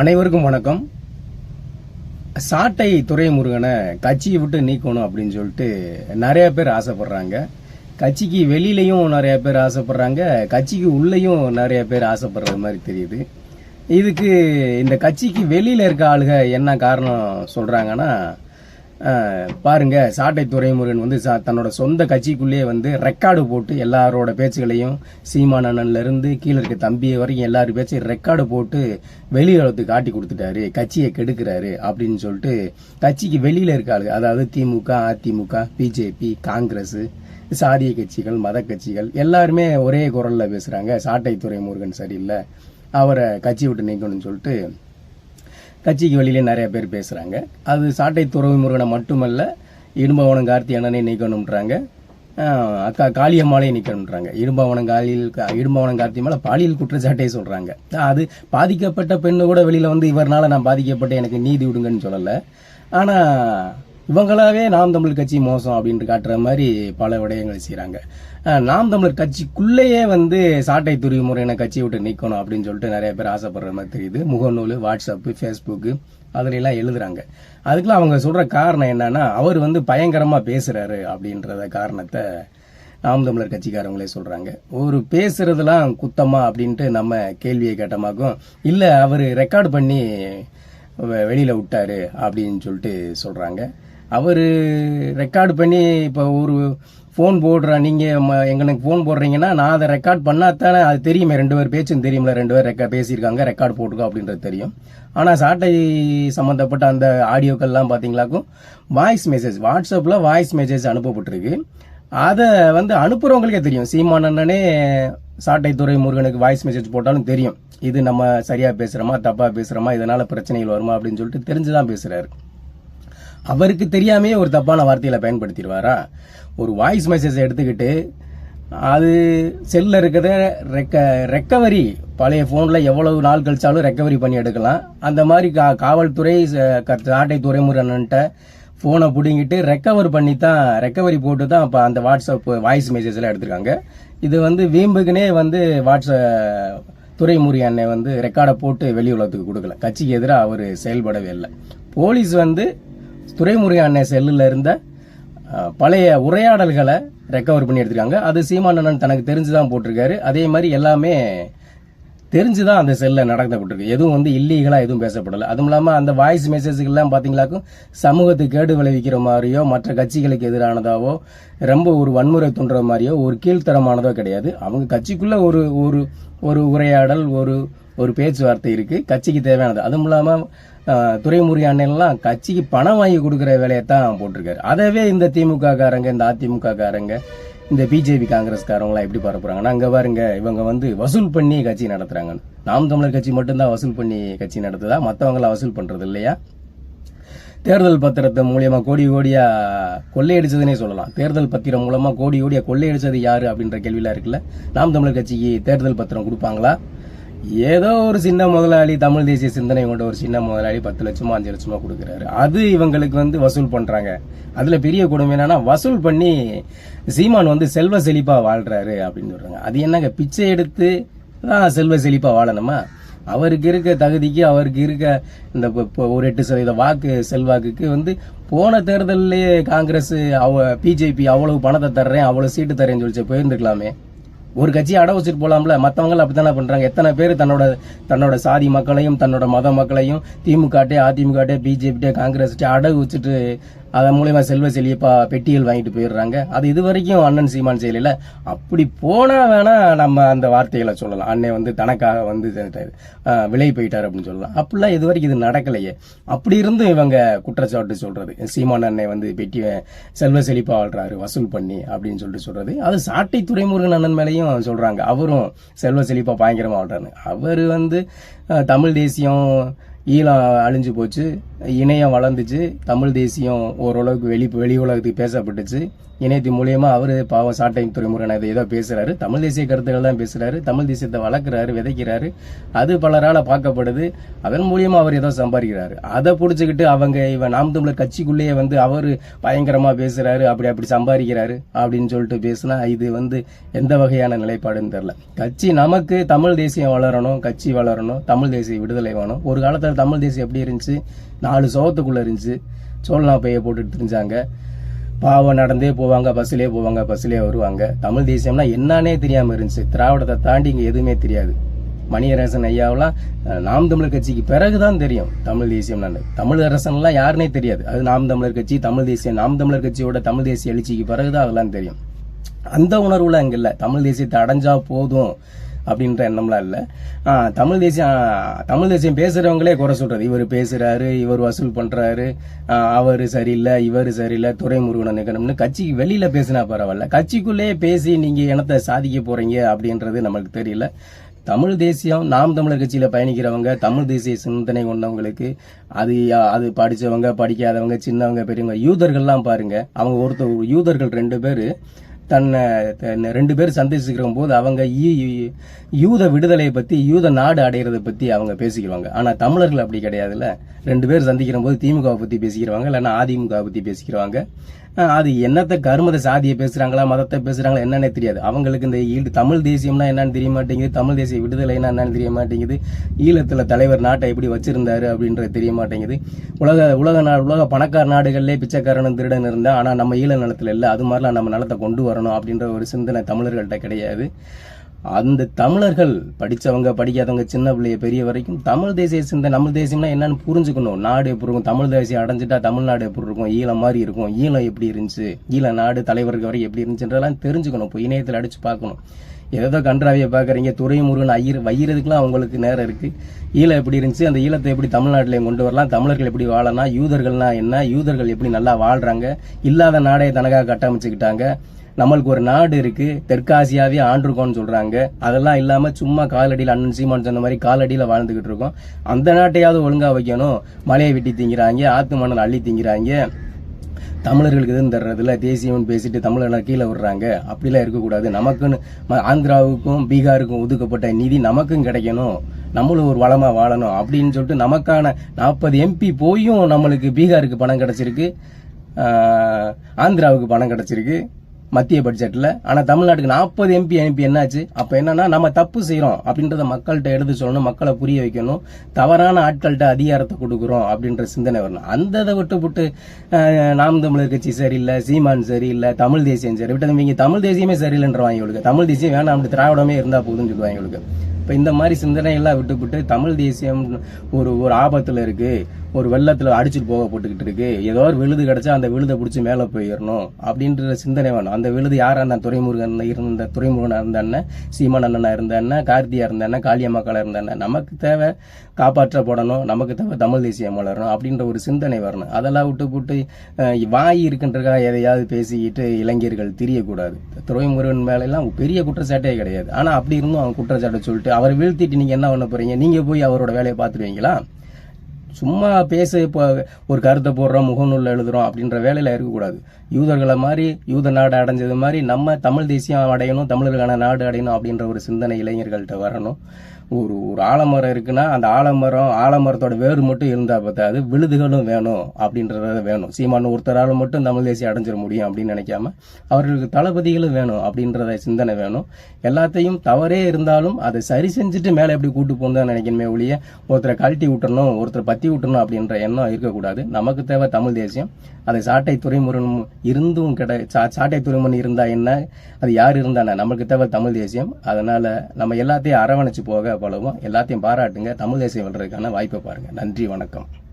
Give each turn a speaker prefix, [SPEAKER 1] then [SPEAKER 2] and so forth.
[SPEAKER 1] அனைவருக்கும் வணக்கம். சாட்டை துரைமுருகனை கட்சியை விட்டு நீக்கணும் அப்படின்னு சொல்லிட்டு நிறைய பேர் ஆசைப்படுறாங்க. கட்சிக்கு வெளியிலையும் நிறைய பேர் ஆசைப்படுறாங்க. கட்சிக்கு உள்ளேயும் நிறைய பேர் ஆசைப்படுற மாதிரி தெரியுது. இதுக்கு இந்த கட்சிக்கு வெளியில இருக்க ஆளுக என்ன காரணம் சொல்றாங்கன்னா பாருங்க சாட்டை துரைமுருகன் வந்து சா- தன்னோட சொந்த கட்சிக்குள்ளேயே வந்து ரெக்கார்டு போட்டு எல்லாரோட பேச்சுகளையும் சீமான் அண்ணன்ல இருந்து கீழே இருக்க தம்பி வரைக்கும் எல்லாரும் பேச்சையும் ரெக்கார்டு போட்டு வெளியுலகத்துக்கு காட்டி கொடுத்துட்டாரு கட்சியை கெடுக்கிறாரு அப்படின்னு சொல்லிட்டு கட்சிக்கு வெளியில இருக்க அதாவது திமுக அதிமுக பிஜேபி காங்கிரஸ் சாதிய கட்சிகள் மத கட்சிகள் எல்லாருமே ஒரே குரல்ல பேசுறாங்க. சாட்டை துறைமுருகன் சரியில்லை அவரை கட்சி விட்டு நீக்கணும்னு சொல்லிட்டு கட்சிக்கு வெளியிலே நிறைய பேர் பேசுறாங்க. அது சாட்டை துறவிமுருகனை மட்டுமல்ல இடும்பவனம் கார்த்தி அண்ணனை நீக்கணும்ன்றாங்க. அக்கா காளியம்மாலே நிற்கணுன்றாங்க இடும்பவனம் காலியில் இடும்பவனம் கார்த்தி மேலே பாலியல் குற்றச்சாட்டே சொல்றாங்க. அது பாதிக்கப்பட்ட பெண்ணு கூட வெளியில வந்து இவர்னால நான் பாதிக்கப்பட்ட எனக்கு நீதி விடுங்கன்னு சொல்லலை. ஆனா இவங்களாவே நாம் தமிழ் கட்சி மோசம் அப்படின்ட்டு காட்டுற மாதிரி பல விடயங்கள் செய்கிறாங்க நாம் தமிழர் கட்சிக்குள்ளேயே வந்து சாட்டை துருவி முறையான கட்சியை விட்டு நீக்கணும் அப்படின்னு சொல்லிட்டு நிறைய பேர் ஆசைப்படுற மாதிரி தெரியுது. முகநூல் வாட்ஸ்அப்பு ஃபேஸ்புக்கு அதுலெல்லாம் எழுதுறாங்க. அதுக்கெல்லாம் அவங்க சொல்கிற காரணம் என்னன்னா அவர் வந்து பயங்கரமாக பேசுறாரு அப்படின்றத காரணத்தை நாம் தமிழர் கட்சிக்காரங்களே சொல்கிறாங்க ஒரு பேசுறதுலாம் குத்தமா அப்படின்ட்டு நம்ம கேள்வியை கேட்டமாக்கும் இல்லை அவர் ரெக்கார்ட் பண்ணி வெளியில் விட்டாரு அப்படின்னு சொல்லிட்டு சொல்கிறாங்க அவர் ரெக்கார்டு பண்ணி இப்போ ஒரு ஃபோன் போடுற. நீங்கள் ம- எங்களுக்கு ஃபோன் போடுறீங்கன்னா நான் அதை ரெக்கார்ட் பண்ணாதானே அது தெரியுமே. ரெண்டு பேர் பேச்சும் தெரியும்ல. ரெண்டு பேர் ரெக்கா பேசியிருக்காங்க ரெக்கார்ட் போட்டிருக்கோம் அப்படின்றது தெரியும். ஆனால் சாட்டை சம்மந்தப்பட்ட அந்த ஆடியோக்கள்லாம் பார்த்தீங்களாக்கும் வாய்ஸ் மெசேஜ் வாட்ஸ்அப்பில் வாய்ஸ் மெசேஜ் அனுப்பப்பட்டிருக்கு. அதை வந்து அனுப்புகிறவங்களுக்கே தெரியும். சீமான் சாட்டைத்துறை முருகனுக்கு வாய்ஸ் மெசேஜ் போட்டாலும் தெரியும். இது நம்ம சரியாக பேசுகிறோமா தப்பாக பேசுகிறோமா இதனால் பிரச்சனைகள் வருமா அப்படின்னு சொல்லிட்டு தெரிஞ்சு தான் பேசுகிறாரு அவருக்கு தெரியாமே ஒரு தப்பான வார்த்தையில பயன்படுத்திடுவாரா? ஒரு வாய்ஸ் மெசேஜ் எடுத்துக்கிட்டு அது செல்ல இருக்கிறத ரெக்க ரெக்கவரி பழைய போன்ல எவ்வளவு நாள் கழிச்சாலும் ரெக்கவரி பண்ணி எடுக்கலாம். அந்த மாதிரி கா- காவல்துறை ச- க- சாட்டை துறைமுருகன்ட்ட ஃபோனை பிடுங்கிட்டு ரெக்கவர் பண்ணி தான் ரெக்கவரி போட்டு தான் இப்போ அந்த வாட்ஸ்அப் வாய்ஸ் மெசேஜ்லாம் எடுத்திருக்காங்க. இது வந்து வீம்புக்குனே வந்து வாட்ஸ்அப் துறைமுறை அண்ணன் வந்து ரெக்கார்டை போட்டு வெளி உலகத்துக்கு கொடுக்கல. கட்சிக்கு எதிராக அவர் செயல்படவே இல்லை. போலீஸ் வந்து துரைமுறை அண்ணன் செல்லில் இருந்த பழைய உரையாடல்களை ரெக்கவர் பண்ணி எடுத்திருக்காங்க. அது சீமானண்ணன் தனக்கு தெரிஞ்சு தான் போட்டிருக்காரு. அதே மாதிரி எல்லாமே தெரிஞ்சு தான் அந்த செல்லில் நடத்தப்பட்டிருக்கு எதுவும் வந்து இல்லீகலாக எதுவும் பேசப்படலை. அதுவும் இல்லாமல் அந்த வாய்ஸ் மெசேஜுக்கெல்லாம் பார்த்தீங்களாக்கும் சமூகத்துக்கு கேடு விளைவிக்கிற மாதிரியோ மற்ற கட்சிகளுக்கு எதிரானதாவோ ரொம்ப ஒரு வன்முறை தூண்டுற மாதிரியோ ஒரு கீழ்த்தரமானதோ கிடையாது. அவங்க கட்சிக்குள்ளே ஒரு ஒரு ஒரு உரையாடல் ஒரு ஒரு பேச்சுவார்த்தை இருக்குது கட்சிக்கு தேவையானது. அதுவும் இல்லாமல் துறைமுறை அண்ணன்லாம் கட்சிக்கு பணம் வாங்கி கொடுக்குற வேலையை தான் போட்டிருக்காரு. அதவே இந்த திமுக காரங்க இந்த அதிமுக காரங்க இந்த பிஜேபி காங்கிரஸ்காரங்களாம் எப்படி பரப்புறாங்கன்னா அங்கே பாருங்க இவங்க வந்து வசூல் பண்ணி கட்சி நடத்துகிறாங்க நாம் தமிழர் கட்சி மட்டும்தான் வசூல் பண்ணி கட்சி நடத்துதா? மற்றவங்களாம் வசூல் பண்ணுறது இல்லையா? தேர்தல் பத்திரத்தை மூலியமா கோடி கோடியா கொள்ளையடிச்சதுனே சொல்லலாம். தேர்தல் பத்திரம் மூலமா கோடி கோடியா கொள்ளையடிச்சது யாரு அப்படின்ற கேள்வியெல்லாம் இருக்குல்ல? நாம் தமிழர் கட்சிக்கு தேர்தல் பத்திரம் கொடுப்பாங்களா? ஏதோ ஒரு சின்ன முதலாளி தமிழ் தேசிய சிந்தனை கொண்ட ஒரு சின்ன முதலாளி பத்து லட்சமோ அஞ்சு லட்சமோ கொடுக்குறாரு. அது இவங்களுக்கு வந்து வசூல் பண்றாங்க. அதுல பெரிய கொடுமை என்னன்னா வசூல் பண்ணி சீமான் வந்து செல்வ செழிப்பா வாழ்றாரு அப்படின்னு சொல்றாங்க. அது என்னங்க பிச்சை எடுத்து தான் செல்வ செழிப்பா வாழணுமா? அவருக்கு இருக்க தகுதிக்கு அவருக்கு இருக்க இந்த ஒரு எட்டு சதவீத வாக்கு செல்வாக்குக்கு வந்து போன தேர்தல்லையே காங்கிரஸ் அவ பிஜேபி அவ்வளவு பணத்தை தர்றேன் அவ்வளவு சீட்டு தரேன்னு சொல்லிச்சு போயிருந்துருக்கலாமே ஒரு கட்சியை அட வச்சுட்டு போலாம்ல? மத்தவங்க அப்படித்தானே பண்றாங்க? எத்தனை பேர் தன்னோட தன்னோட சாதி மக்களையும் தன்னோட மத மக்களையும் திமுகட்டே அதிமுகட்டே பிஜேபிட்டே காங்கிரஸ் அடகு வச்சுட்டு அதன் மூலயமா செல்வ செழியப்பா பெட்டிகள் வாங்கிட்டு போயிடுறாங்க. அது இது வரைக்கும் அண்ணன் சீமான் செயலில் அப்படி போனால் வேணா நம்ம அந்த வார்த்தைகளை சொல்லலாம். அண்ணன் வந்து தனக்காக வந்து அஹ், விலை போயிட்டார் அப்படின்னு சொல்லலாம். அப்படிலாம் இது வரைக்கும் இது நடக்கலையே. அப்படி இருந்தும் இவங்க குற்றச்சாட்டு சொல்றது. சீமான் அண்ணன் வந்து பெட்டி செல்வ செழிப்பா வாழ்றாரு வசூல் பண்ணி அப்படின்னு சொல்லிட்டு சொல்றது. அது சாட்டை துறைமுருகன் அண்ணன் மேலேயும் சொல்றாங்க. அவரும் செல்வ செழிப்பா பயங்கரமாக வாழ்றாரு. அவர் வந்து தமிழ் தேசியம் ஈழம் அழிஞ்சு போச்சு. இணையம் வளர்ந்துச்சு. தமிழ் தேசியம் ஓரளவுக்கு வெளி வெளி உலகத்துக்கு பேசப்பட்டுச்சு. இணையத்தின் மூலியமா அவரு பாவம் சாட்டை துறைமுருகன் இதை ஏதோ பேசுறாரு. தமிழ் தேசிய கருத்துக்கள் தான் பேசுறாரு. தமிழ் தேசியத்தை வளர்க்குறாரு விதைக்கிறாரு. அது பலரால பார்க்கப்படுது. அதன் மூலியமா அவர் ஏதோ சம்பாதிக்கிறாரு. அதை புடிச்சுக்கிட்டு அவங்க இவன் நாம் தமிழர் கட்சிக்குள்ளேயே வந்து அவரு பயங்கரமா பேசுறாரு. அப்படி அப்படி சம்பாதிக்கிறாரு அப்படின்னு சொல்லிட்டு பேசினா இது வந்து எந்த வகையான நிலைப்பாடுன்னு தெரியல. கட்சி நமக்கு தமிழ் தேசியம் வளரணும் கட்சி வளரணும் தமிழ் தேசிய விடுதலை வேணும். ஒரு காலத்துல தமிழ் தேசியம் எப்படி இருந்துச்சு? நாலு சோகத்துக்குள்ள இருந்துச்சு. சோழனா பைய போட்டுட்டு தெரிஞ்சாங்க. பாவம் நடந்தே போவாங்க பஸ்ஸிலே போவாங்க பஸ்ஸிலே வருவாங்க. தமிழ் தேசியம்னா என்னன்னே தெரியாம இருந்துச்சு. திராவிடத்தை தாண்டி இங்க எதுவுமே தெரியாது. மணியரசன் ஐயாவெல்லாம் நாம் தமிழர் கட்சிக்கு பிறகுதான் தெரியும் தமிழ் தேசியம் தமிழரசன்லாம் யாருனே தெரியாது. அது நாம் தமிழர் கட்சி தமிழ் தேசியம் நாம் தமிழர் கட்சியோட தமிழ் தேசிய எழுச்சிக்கு பிறகுதான் அதெல்லாம் தெரியும். அந்த உணர்வுல அங்க இல்ல. தமிழ் தேசியத்தை அடைஞ்சா போதும். அப்படின்ற எண்ணம்லாம் இல்லை. தமிழ் தேசியம் தமிழ் தேசியம் பேசுகிறவங்களே குறை சொல்கிறது இவர் பேசுகிறாரு இவர் வசூல் பண்ணுறாரு அவர் சரியில்லை இவர் சரியில்லை துறைமுருகன் நிற்கணும்னு கட்சிக்கு வெளியில் பேசினா பரவாயில்ல. கட்சிக்குள்ளேயே பேசி நீங்கள் இனத்தை சாதிக்க போகிறீங்க அப்படின்றது நமக்கு தெரியல. தமிழ் தேசியம் நாம் தமிழர் கட்சியில் பயணிக்கிறவங்க தமிழ் தேசிய சிந்தனை கொண்டவங்களுக்கு அது அது படித்தவங்க படிக்காதவங்க சின்னவங்க பெரியவங்க யூதர்கள்லாம் பாருங்கள் அவங்க ஒருத்தர் யூதர்கள் ரெண்டு பேர் தன்னை தன்னை ரெண்டு பேர் சந்திச்சுக்கிற போது அவங்க யூத விடுதலையை பற்றி யூத நாடு அடையிறதை பற்றி அவங்க பேசிக்கிறாங்க ஆனால் தமிழர்கள் அப்படி கிடையாதுல்ல. ரெண்டு பேர் சந்திக்கிற போது திமுகவை பற்றி பேசிக்கிறாங்க இல்லைன்னா அதிமுகவை பற்றி பேசிக்கிறாங்க அது என்னத்த கருமத சாதியை பேசுறாங்களா மதத்தை பேசுறாங்களா என்னன்னே தெரியாது. அவங்களுக்கு இந்த ஈழ தமிழ் தேசியம்னா என்னன்னு தெரிய மாட்டேங்குது தமிழ் தேசிய விடுதலைன்னா என்னன்னு தெரிய மாட்டேங்குது ஈழத்துல தலைவர் நாட்டை எப்படி வச்சிருந்தாரு அப்படின்றது தெரிய மாட்டேங்குது. உலக உலக நா உலக பணக்கார நாடுகள்லேயே பிச்சைக்காரனும் திருடன் இருந்தா ஆனா நம்ம ஈழ நிலத்துல இல்லை அது மாதிரிலாம் நம்ம நிலத்தை கொண்டு வரணும் அப்படின்ற ஒரு சிந்தனை தமிழர்கள்ட்ட கிடையாது. அந்த தமிழர்கள் படித்தவங்க படிக்காதவங்க சின்ன பிள்ளைய பெரிய வரைக்கும் தமிழ் தேசிய சிந்தை நம்ம தேசியம்னா என்னன்னு புரிஞ்சுக்கணும். நாடு எப்படி இருக்கும்? தமிழ் தேசியம் அடைஞ்சிட்டா தமிழ்நாடு எப்படி இருக்கும்? ஈழம் மாதிரி இருக்கும். ஈழம் எப்படி இருந்துச்சு? ஈழ நாடு தலைவருக்கு வரை எப்படி இருந்துச்சுன்றதெல்லாம் தெரிஞ்சுக்கணும். இப்போ இணையத்தில் அடித்து பார்க்கணும். ஏதோ கன்றாவியை பார்க்குறீங்க துறைமுருகன் ஐயர் வையிறதுக்குலாம் அவங்களுக்கு நேரம் இருக்குது ஈழம் எப்படி இருந்துச்சு? அந்த ஈழத்தை எப்படி தமிழ்நாட்டிலையும் கொண்டு வரலாம்? தமிழர்கள் எப்படி வாழலாம்? யூதர்கள்னா என்ன? யூதர்கள் எப்படி நல்லா வாழ்கிறாங்க இல்லாத நாடே தனக்காக கட்டமைச்சுக்கிட்டாங்க. நம்மளுக்கு ஒரு நாடு இருக்கு தெற்காசியாவே ஆண்டிருக்கோம்னு சொல்றாங்க. அதெல்லாம் இல்லாம சும்மா காலடியில் அண்ணன் சீமான் சொன்ன மாதிரி காலடியில் வாழ்ந்துகிட்டு இருக்கோம். அந்த நாட்டையாவது ஒழுங்கா வைக்கணும். மலையை வெட்டி திங்கிறாங்க ஆத்து மணல் அள்ளி திங்கிறாங்க. தமிழர்களுக்கு எதுவும் தர்றதில்ல தேசியம்னு பேசிட்டு தமிழர்களை கீழே விடுறாங்க. அப்படிலாம் இருக்கக்கூடாது. நமக்குன்னு ஆந்திராவுக்கும் பீகாருக்கும் ஒதுக்கப்பட்ட நிதி நமக்கும் கிடைக்கணும். நம்மளும் ஒரு வளமாக வாழணும் அப்படின்னு சொல்லிட்டு நமக்கான நாற்பது எம்பி போயும் நம்மளுக்கு பீகாருக்கு பணம் கிடச்சிருக்கு. ஆந்திராவுக்கு பணம் கிடைச்சிருக்கு. மத்திய பட்ஜெட்ல ஆனா தமிழ்நாட்டுக்கு நாற்பது எம்பி அனுப்பி என்னாச்சு? அப்ப என்னன்னா நம்ம தப்பு செய்யறோம் அப்படின்றத மக்கள்கிட்ட எடுத்து சொல்லணும் மக்களை புரிய வைக்கணும். தவறான ஆட்கள்கிட்ட அதிகாரத்தை கொடுக்குறோம் அப்படின்ற சிந்தனை வரணும். அந்த இதை விட்டு விட்டு நாம் தமிழர் கட்சி சரியில்லை சீமான் சரியில்லை தமிழ் தேசியம் சரி. விட்டு இவங்க தமிழ் தேசியமே சரியில்லைன்றவாங்க இவளுக்கு. தமிழ் தேசியம் வேணாம் அப்படி திராவிடமே இருந்தா போதும்னு சொல்லுவாங்க இவளுக்கு. இப்ப இந்த மாதிரி சிந்தனையெல்லாம் விட்டுவிட்டு தமிழ் தேசியம் ஒரு ஒரு ஆபத்துல இருக்கு. ஒரு வெள்ளத்தில் அடிச்சுட்டு போக போட்டுக்கிட்டு இருக்கு. ஏதோ ஒரு விழுது கிடைச்சா அந்த விழுதை பிடிச்சி மேலே போயிடணும் அப்படின்ற சிந்தனை வேணும். அந்த விழுது யாராக இருந்தா துறைமுருகன் இருந்த துறைமுருகனாக இருந்த அண்ணன் சீமான் அண்ணனாக இருந்த அண்ணன் கார்த்தியா இருந்த அண்ணன் காளியம்மாக்களா இருந்த அண்ணன் நமக்கு தேவை காப்பாற்றப்படணும் நமக்கு தேவை தமிழ் தேசியம் வளரணும் அப்படின்ற ஒரு சிந்தனை வரணும். அதெல்லாம் விட்டு போட்டு வாய் இருக்குன்றக்காக எதையாவது பேசிக்கிட்டு இளைஞர்கள் தெரியக்கூடாது. துறைமுருகன் மேலெல்லாம் பெரிய குற்றச்சாட்டே கிடையாது. ஆனால் அப்படி இருந்தும் அவன் குற்றச்சாட்டை சொல்லிட்டு அவரை வீழ்த்திட்டு நீங்கள் என்ன பண்ண போகிறீங்க நீங்கள் போய் அவரோட வேலையை பார்த்துருவீங்களா சும்மா பேச இப்போ ஒரு கருத்தை போடுறோம் முகநூலில் எழுதுகிறோம் அப்படின்ற வேலையில் இருக்கக்கூடாது. யூதர்களை மாதிரி யூத நாடு அடைஞ்சது மாதிரி நம்ம தமிழ் தேசியம் அடையணும் தமிழர்களான நாடு அடையணும் அப்படின்ற ஒரு சிந்தனை இளைஞர்கள்ட்ட வரணும். ஒரு ஒரு ஆலமரம் இருக்குன்னா அந்த ஆலமரம் ஆலமரத்தோட வேறு மட்டும் இருந்தால் பார்த்தாது விழுதுகளும் வேணும் அப்படின்றத வேணும். சீமான ஒருத்தரால் மட்டும் தமிழ் தேசியம் அடைஞ்சிட முடியும் அப்படின்னு நினைக்காம அவர்களுக்கு தளபதிகளும் வேணும் அப்படின்றத சிந்தனை வேணும். எல்லாத்தையும் தவறே இருந்தாலும் அதை சரி செஞ்சுட்டு மேலே எப்படி கூட்டு போகணும் நினைக்கணுமே ஒழிய ஒருத்தரை கழட்டி விட்டணும் ஒருத்தரை பத்தி விட்டணும் அப்படின்ற எண்ணம் இருக்கக்கூடாது. நமக்கு தேவை தமிழ் தேசியம். அதை சாட்டை துறைமுருகன் இருந்தும் கிடை சா- சாட்டை துறைமுருகன் இருந்தால் என்ன? அது யார் இருந்தானே நம்மளுக்கு நமக்கு தேவை தமிழ் தேசியம். அதனால் நம்ம எல்லாத்தையும் அரவணைச்சு போக பலவும் எல்லாத்தையும் பாராட்டுங்க. தமிழ் தேசியம் வளர்றதுக்கான வாய்ப்பை பாருங்க. நன்றி வணக்கம்.